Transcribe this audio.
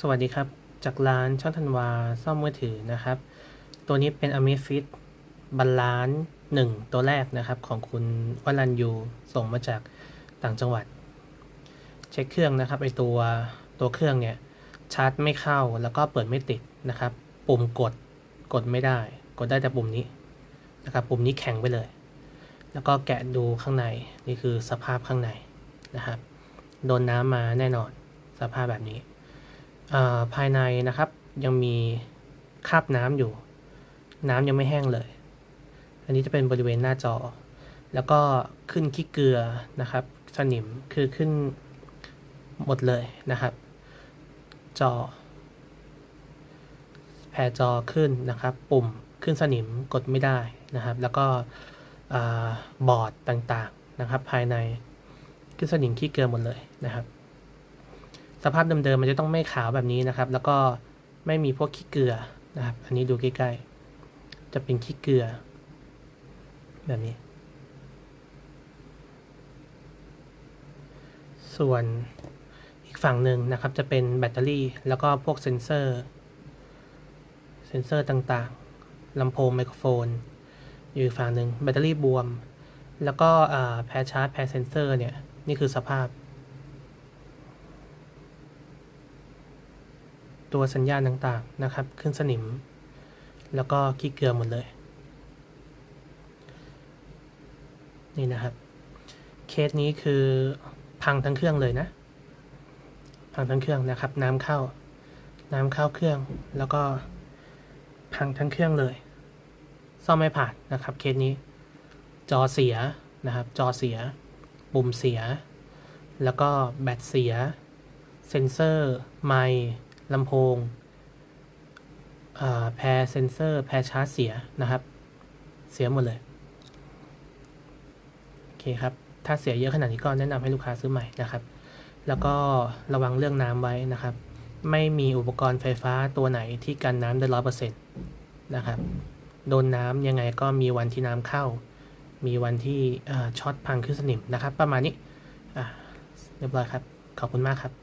สวัสดีครับ จากร้านช่างธันวาซ่อมมือถือนะครับ ตัวนี้เป็น Amazfit บัลลานหนึ่งตัวแรกนะครับ ของคุณวรันยูส่งมาจากต่างจังหวัด เช็คเครื่องนะครับไอตัวตัวเครื่องเนี่ยชาร์จไม่เข้าแล้วก็เปิดไม่ติดนะครับ ปุ่มกดกดไม่ได้ กดได้แต่ปุ่มนี้นะครับ ปุ่มนี้แข็งไปเลย แล้วก็แกะดูข้างในนี่คือสภาพข้างในนะครับ โดนน้ำมาแน่นอนสภาพแบบนี้ ภายในนะครับ ยังมีคราบน้ำอยู่ น้ำยังไม่แห้งเลย อันนี้จะเป็นบริเวณหน้าจอ แล้วก็ขึ้นขี้เกลือนะครับ สนิมคือขึ้นหมดเลยนะครับ จอ แผ่จอขึ้นนะครับ ปุ่มขึ้นสนิมกดไม่ได้นะครับ แล้วก็บอร์ดต่างๆนะครับ ภายในขึ้นสนิมขี้เกลือหมดเลยนะครับ สภาพเดิมๆมันจะต้องไม่ขาวแบบนี้นะครับ แล้วก็ไม่มีพวกขี้เกลือนะครับ อันนี้ดูใกล้ๆ จะเป็นขี้เกลือ แบบนี้ ส่วนอีกฝั่งหนึ่งนะครับจะเป็นแบตเตอรี่ แล้วก็พวกเซนเซอร์ เซนเซอร์ต่างๆลำโพงไมโครโฟน อยู่ฝั่งหนึ่งแบตเตอรี่บวม แล้วก็แพรชาร์จแพรเซนเซอร์เนี่ย นี่คือสภาพ ตัวสัญญาณต่างๆนะครับ ขึ้นสนิม แล้วก็ขี้เกลือหมดเลย นี่นะครับ เคสนี้คือพังทั้งเครื่องเลยนะ พังทั้งเครื่องนะครับ น้ำเข้า น้ำเข้าเครื่อง แล้วก็พังทั้งเครื่องเลย ซ่อมไม่ผ่านนะครับ เคสนี้ จอเสียนะครับ จอเสีย ปุ่มเสีย แล้วก็แบตเสีย เซนเซอร์ ไมค์ ลำโพงแพรเซนเซอร์ แพรชาร์จเสียนะครับ เสียหมดเลย โอเคครับ ถ้าเสียเยอะขนาดนี้ก็แนะนำให้ลูกค้าซื้อใหม่นะครับ แล้วก็ระวังเรื่องน้ำไว้นะครับ ไม่มีอุปกรณ์ไฟฟ้าตัวไหนที่กันน้ำได้ร้อยเปอร์เซ็นต์นะครับ โดนน้ำยังไงก็มีวันที่น้ำเข้า มีวันที่ช็อตพังขึ้นสนิมนะครับ ประมาณนี้เรียบร้อยครับ ขอบคุณมากครับ